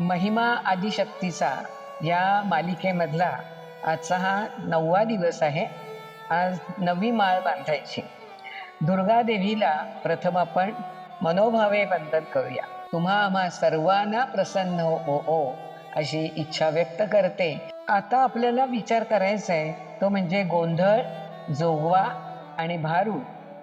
महिमा आदिशक्तीचा या मालिकेमधला आजचा हा नववा दिवस आहे. आज नवी माळ बांधायची. दुर्गा देवीला प्रथम आपण मनोभावे वंदन करूया. तुम्हा आम्हा सर्वांना प्रसन्न हो ओ अशी इच्छा व्यक्त करते. आता आपल्याला विचार करायचा आहे. तो म्हणजे गोंधळ जोगवा आणि भारू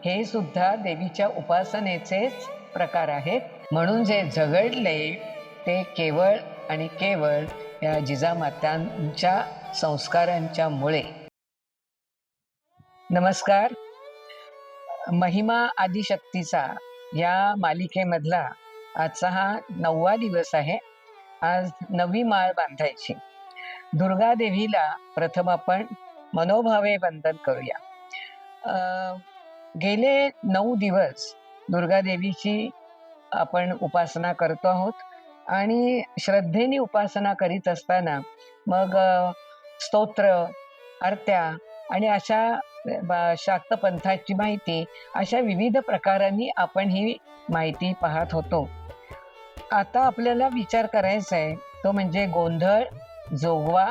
हे सुद्धा देवीच्या उपासनेचेच प्रकार आहेत. म्हणून जे झगडले ते केवळ आणि केवळ या जिजामात्यांच्या संस्कारांच्या मुळे. नमस्कार. महिमा आदिशक्तीचा या मालिकेमधला आजचा हा नववा दिवस आहे. आज नवी माळ बांधायची. दुर्गा देवीला प्रथम आपण मनोभावे वंदन करूया. अं, गेले नऊ दिवस दुर्गा देवीची आपण उपासना करतो आहोत. आणि श्रद्धेने उपासना करीत असताना मग स्तोत्र आरत्या आणि अशा शाक्त पंथाची माहिती अशा विविध प्रकारांनी आपण ही माहिती पाहत होतो. आता आपल्याला विचार करायचा आहे तो म्हणजे गोंधळ जोगवा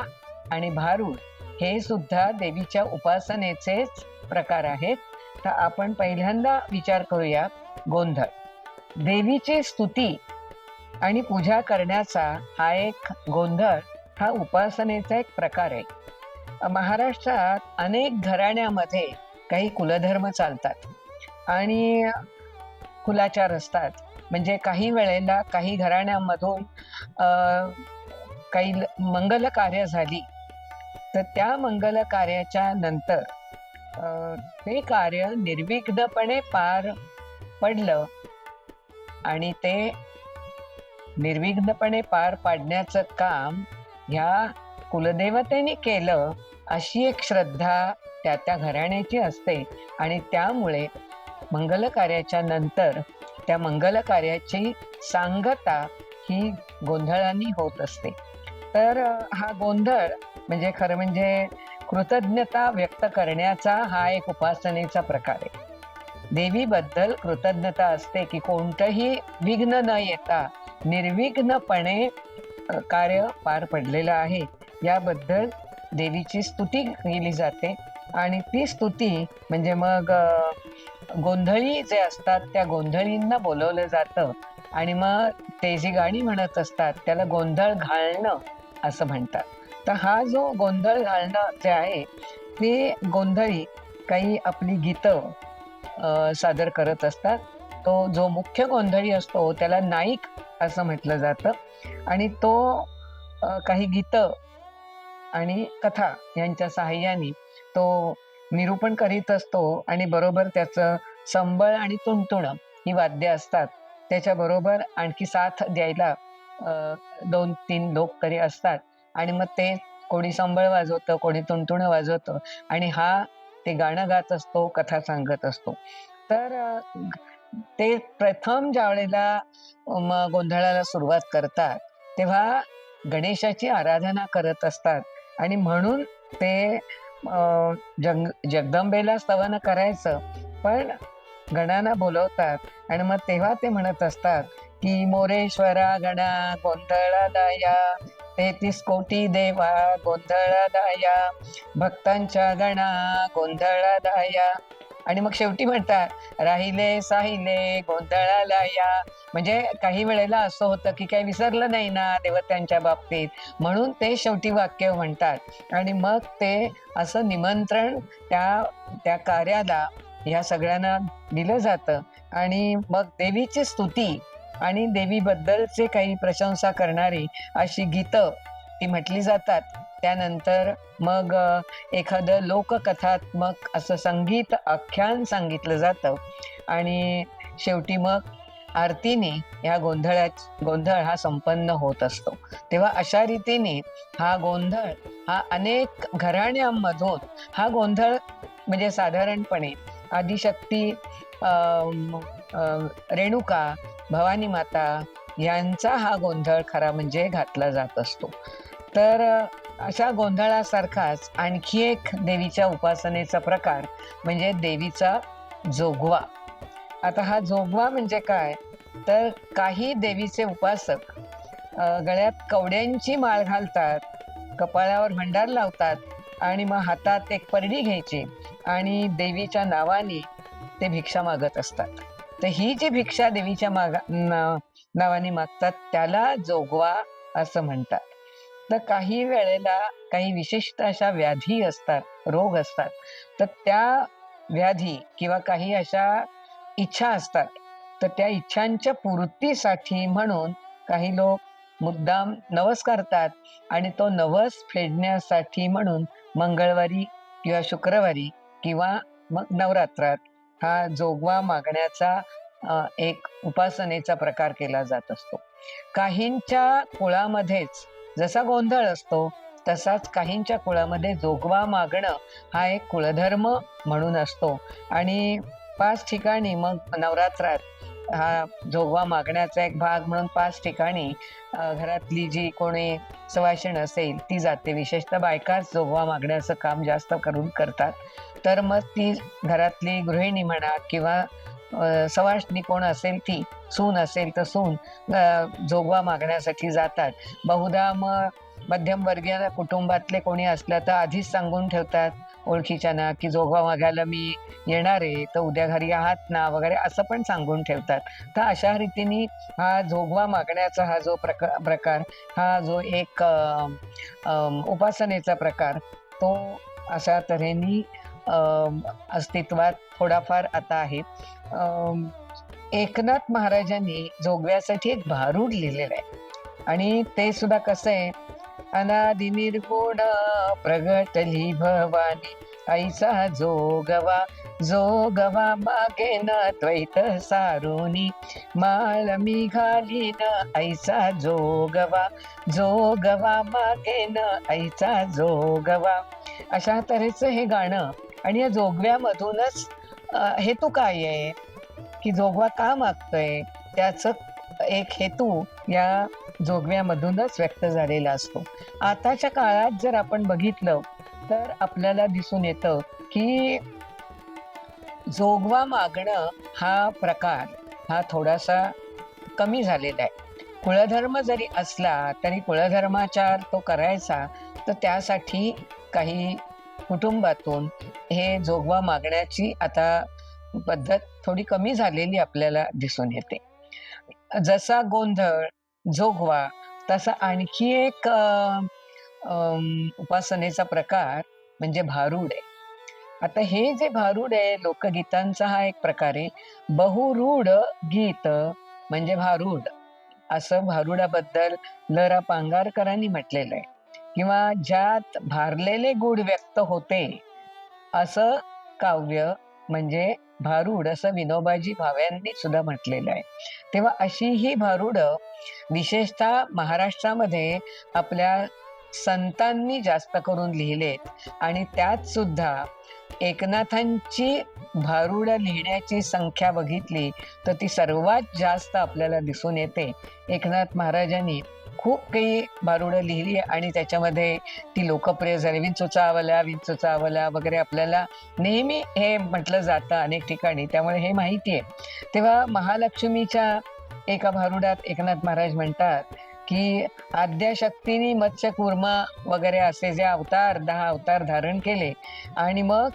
आणि भारूड हे सुद्धा देवीच्या उपासनेचेच प्रकार आहेत. तर आपण पहिल्यांदा विचार करूया गोंधळ. देवीची स्तुती आणि पूजा करण्याचा हा एक गोंधळ हा उपासनेचा एक प्रकार आहे. महाराष्ट्रात अनेक घराण्यामध्ये काही कुलधर्म चालतात आणि कुलाचार असतात. म्हणजे काही वेळेला काही घराण्यांमधून काही मंगल कार्य झाली तर त्या मंगल कार्याच्या नंतर ते कार्य निर्विघ्नपणे पार पडलं आणि ते निर्विघ्नपणे पार पाडण्याचं काम ह्या कुलदेवतेने केलं अशी एक श्रद्धा त्या त्या घराण्याची असते. आणि त्यामुळे मंगल कार्याच्या नंतर त्या मंगल कार्याची सांगता ही गोंधळांनी होत असते. तर हा गोंधळ म्हणजे खरं म्हणजे कृतज्ञता व्यक्त करण्याचा हा एक उपासनेचा प्रकार आहे. देवीबद्दल कृतज्ञता असते की कोणतंही विघ्न न येता निर्विघ्नपणे कार्य पार पडलेलं आहे. याबद्दल देवीची स्तुती केली जाते आणि ती स्तुती म्हणजे मग गोंधळी जे असतात त्या गोंधळींना बोलवलं जातं. आणि मग ते जी गाणी म्हणत असतात त्याला गोंधळ घालणं असं म्हणतात. तर हा जो गोंधळ घालणं जे आहे ते गोंधळी काही आपली गीतं सादर करत असतात. तो जो मुख्य गोंधळी असतो त्याला नाईक असं म्हटलं जातं. आणि तो काही गीतं आणि कथा यांच्या साहाय्याने तो निरूपण करीत असतो आणि बरोबर त्याचं संबळ आणि तुणतुणं ही वाद्य असतात. त्याच्याबरोबर आणखी साथ द्यायला दोन तीन लोक तरी असतात. आणि मग ते कोणी संबळ वाजवतं कोणी तुणतुणं वाजवतं आणि हा ते गाणं गात असतो कथा सांगत असतो. तर ते प्रथम ज्या वेळेला गोंधळाला सुरुवात करतात तेव्हा गणेशाची आराधना करत असतात. आणि म्हणून ते जग जगदंबेला स्तवन करायचं. पण गणांना बोलवतात. आणि मग तेव्हा ते म्हणत असतात की मोरेश्वरा गणा गोंधळा दाया. तेहतीस कोटी देवा गोंधळा दाया. भक्तांच्या गणा गोंधळा दाया. आणि मग शेवटी म्हणतात राहिले साहिले गोंधळाला या. म्हणजे काही वेळेला असं होतं की काही विसरलं नाही ना देवतांच्या बाबतीत. म्हणून ते शेवटी वाक्य म्हणतात. आणि मग ते असं निमंत्रण त्या त्या कार्याला ह्या सगळ्यांना दिलं जातं. आणि मग देवीची स्तुती आणि देवीबद्दलचे काही प्रशंसा करणारी अशी गीतं ती म्हटली जातात. त्यानंतर मग एखादं लोककथात्मक असं संगीत आख्यान सांगितलं जातं. आणि शेवटी मग आरतीने ह्या गोंधळात गोंधळ हा संपन्न होत असतो. तेव्हा अशा रीतीने हा गोंधळ हा अनेक घराण्यांमधून हा गोंधळ म्हणजे साधारणपणे आदिशक्ती रेणुका भवानी माता यांचा हा गोंधळ खरा म्हणजे घातला जात असतो. तर अशा गोंधळासारखाच आणखी एक देवीच्या उपासनेचा प्रकार म्हणजे देवीचा जोगवा. आता हा जोगवा म्हणजे काय? तर काही देवीचे उपासक गळ्यात कवड्यांची माळ घालतात कपाळावर भंडार लावतात आणि मग हातात एक परडी घ्यायची आणि देवीच्या नावाने ते भिक्षा मागत असतात. तर ही जी भिक्षा देवीच्या मागा ना- नावाने मागतात त्याला जोगवा असं म्हणतात. तर काही वेळेला काही विशिष्ट अशा व्याधी असतात रोग असतात. तर त्या व्याधी किंवा काही अशा इच्छा असतात तर त्या इच्छांच्या पूर्तीसाठी म्हणून काही लोक मुद्दाम नवस करतात आणि तो नवस फेडण्यासाठी म्हणून मंगळवारी किंवा शुक्रवारी किंवा मग नवरात्रात हा जोगवा मागण्याचा एक उपासनेचा प्रकार केला जात असतो. काहींच्या कुळामध्येच जसा गोंधळ असतो तसाच काहींच्या कुळामध्ये जोगवा मागणं हा एक कुळधर्म म्हणून असतो. आणि पाच ठिकाणी मग नवरात्रात हा जोगवा मागण्याचा एक भाग म्हणून पाच ठिकाणी घरातली जी कोणी सवाशिण असेल ती जाते. विशेषतः बायकाच जोगवा मागण्याचं काम जास्त करून करतात. तर मग ती घरातली गृहिणी म्हणा किंवा सवाष्णी कोण असेल ती? सून असेल तर सून. जोगवा मागण्यासाठी जातात. बहुधा मग मध्यमवर्गीय कुटुंबातले कोणी असलं तर आधीच सांगून ठेवतात ओळखीच्या ना की जोगवा मागायला मी येणार आहे तर उद्या घरी आहात ना वगैरे असं पण सांगून ठेवतात. तर अशा रीतीने हा जोगवा मागण्याचा हा जो प्रकार प्रकार हा जो एक उपासनेचा प्रकार तो अशा तऱ्हेने अस्तित्वात थोडाफार आता आहे. एकनाथ महाराजांनी जोगव्यासाठी एक भारूड लिहिलेलं आहे. आणि ते सुद्धा कसं आहे? अनादि निर्गुण प्रगटली भवानी ऐसा जोगवा जोगवा मागे न द्वैत सारुनी माळ मी न ऐसा जोगवा जोगवा मागे न ऐसा जोगवा. अशा तऱ्हेचं हे गाणं. आणि या जोगव्यामधूनच हेतू काय आहे? की जोगवा का मागतोय? त्याच एक हेतू या जोगव्यामधूनच व्यक्त झालेला असतो. आताच्या काळात जर आपण बघितलं तर आपल्याला दिसून येतं की जोगवा मागणं हा प्रकार हा थोडासा कमी झालेला आहे. कुळधर्म जरी असला तरी कुळधर्माचार तो करायचा तर त्यासाठी काही कुटुंबातून हे जोगवा मागण्याची आता पद्धत थोडी कमी झालेली आपल्याला दिसून येते. जसा गोंधळ जोगवा तसा आणखी एक उपासनेचा प्रकार म्हणजे भारूड आहे. आता हे जे भारूड आहे लोकगीतांचा हा एक प्रकार आहे. बहुरूढ गीत म्हणजे भारूड असं भारुडाबद्दल ल रा पांगारकरांनी म्हटलेलं आहे. किंवा ज्यात भारलेले गुढ व्यक्त होते. असं काव्य म्हणजे भारूड असं विनोबाजी भाव्यांनी सुद्धा म्हटलेलं आहे. तेव्हा अशी ही भारूड विशेषतः महाराष्ट्रामध्ये आपल्या संतांनी जास्त करून लिहिलेत आणि त्यात सुद्धा एकनाथांची भारूड लिहिण्याची संख्या बघितली तर ती सर्वात जास्त आपल्याला दिसून येते. एकनाथ महाराजांनी खूप काही भारुडं लिहिली आणि त्याच्यामध्ये ती लोकप्रिय झाली विंचूचा आवला विंचूचा आवला वगैरे आपल्याला नेहमी हे म्हटलं जातं अनेक ठिकाणी. त्यामुळे हे माहिती आहे. तेव्हा महालक्ष्मीच्या एका भारुडात एकनाथ महाराज म्हणतात की आद्याशक्तीने मत्स्य कुर्मा वगैरे असे जे अवतार दहा अवतार धारण केले आणि मग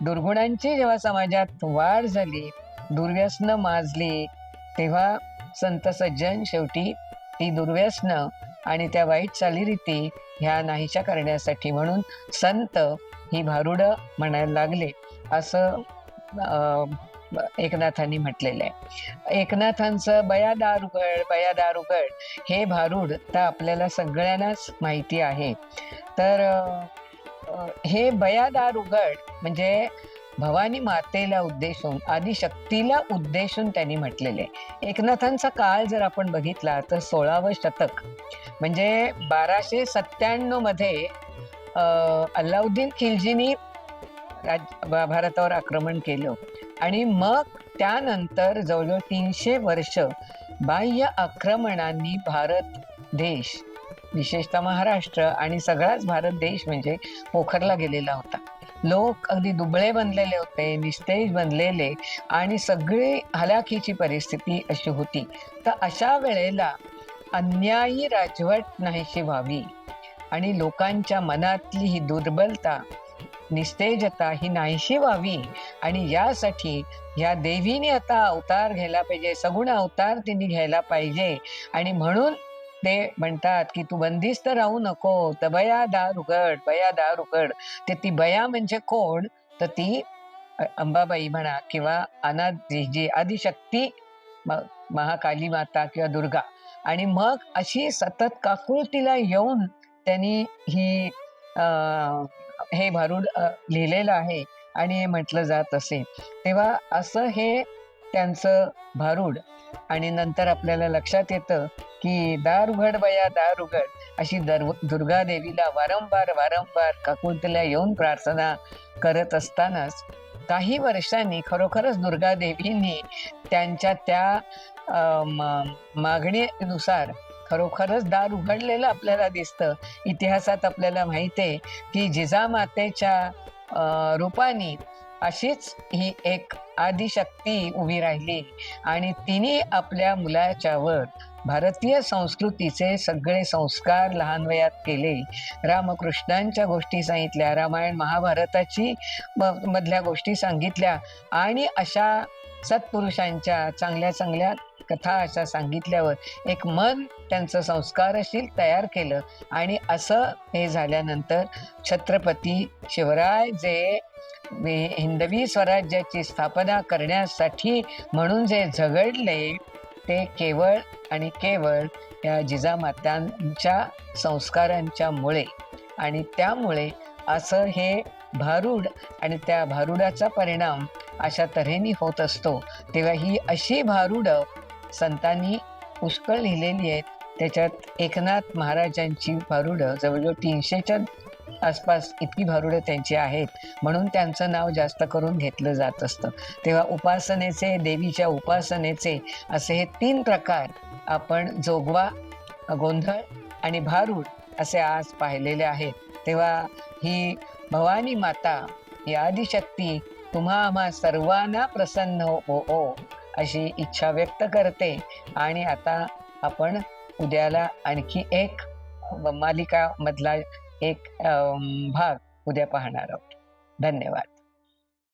दुर्गुणांची जेव्हा समाजात वाढ झाली दुर्व्यसन माजली तेव्हा संत सज्जन शेवटी ती दुर्व्यसन आणि त्या वाईट चालीरीती ह्या नाहीशा करण्यासाठी म्हणून संत ही भारुड म्हणायला लागले असं अं, एकनाथांनी म्हटलेलं आहे. एकनाथांचं बयादार उघड बयादार उघड हे भारूड तर आपल्याला सगळ्यांनाच माहिती आहे. तर हे बयादार उघड म्हणजे भवानी मातेला उद्देशून आदिशक्तीला उद्देशून त्यांनी म्हटलेले एकनाथांचा काळ जर आपण बघितला तर सोळावं शतक म्हणजे बाराशे सत्त्याण्णवमध्ये अल्लाउद्दीन खिलजीनी राज भारतावर आक्रमण केलं. आणि मग त्यानंतर जवळजवळ तीनशे वर्ष बाह्य आक्रमणांनी भारत देश विशेषतः महाराष्ट्र आणि सगळाच भारत देश म्हणजे पोखरला गेलेला होता. लोक अगदी दुबळे बनलेले होते निस्तेज बनलेले आणि सगळी हलाखीची परिस्थिती अशी होती. तर अशा वेळेला अन्यायी राजवट नाहीशी व्हावी आणि लोकांच्या मनातली ही दुर्बलता निस्तेजता ही नाहीशी व्हावी आणि यासाठी या देवीने आता अवतार घ्यायला पाहिजे सगुण अवतार तिने घ्यायला पाहिजे आणि म्हणून ते म्हणतात की तू बंदिस्त राहू नको तर बया दार उघड बया दार उघड ते ती बया म्हणजे कोण? तर ती अंबाबाई म्हणा किंवा अनादी जी आदिशक्ती महाकाली माता किंवा दुर्गा. आणि मग अशी सतत काकुळतीला येऊन त्यांनी ही हे भारूड लिहिलेलं आहे. आणि हे म्हटलं जात असे. तेव्हा असं हे त्यांचं भारूड. आणि नंतर आपल्याला लक्षात येतं की दार उघड बया दार उघड अशी दर्व दुर्गा देवीला वारंवार वारंवार काकुंतल्या येऊन प्रार्थना करत असतानाच काही वर्षांनी खरोखरच दुर्गा देवींनी त्यांच्या त्या मागणीनुसार खरोखरच दार उघडलेलं आपल्याला दिसतं. इतिहासात आपल्याला माहिती आहे की जिजामातेच्या रूपाने अशीच ही एक आदिशक्ती उभी राहिली आणि तिने आपल्या मुलाच्यावर भारतीय संस्कृतीचे सगळे संस्कार लहान वयात केले. रामकृष्णांच्या गोष्टी सांगितल्या रामायण महाभारताची म- मधल्या गोष्टी सांगितल्या आणि अशा सत्पुरुषांच्या चांगल्या चांगल्या कथा अशा सांगितल्यावर एक मन त्यांचं संस्कारशील तयार केलं आणि असं हे झाल्यानंतर छत्रपती शिवराय जे हिंदवी स्वराज्याची स्थापना करण्यासाठी म्हणून जे झगडले ते केवळ आणि केवळ या जिजामातांच्या संस्कारांच्या मुळे. आणि त्यामुळे असं हे भारूड आणि त्या भारुडाचा परिणाम अशा तऱ्हेने होत असतो. तेव्हा ही अशी भारुडं संतांनी पुष्कळ लिहिलेली आहेत. त्याच्यात एकनाथ महाराजांची भारुडं जवळजवळ तीनशेच्या आसपास इतकी भारुडं त्यांची आहेत म्हणून त्यांचं नाव जास्त करून घेतलं जात असतं. तेव्हा उपासनेचे देवीच्या उपासनेचे असे हे तीन प्रकार आपण जोगवा गोंधळ आणि भारूड असे आज पाहिलेले आहेत. तेव्हा ही भवानी माता ही आदिशक्ती तुम्हा आम्हा सर्वांना प्रसन्न हो ओ अशी इच्छा व्यक्त करते. आणि आता आपण उद्याला आणखी एक मालिका मधला एक भाग उद्या पाहणार आहोत. धन्यवाद.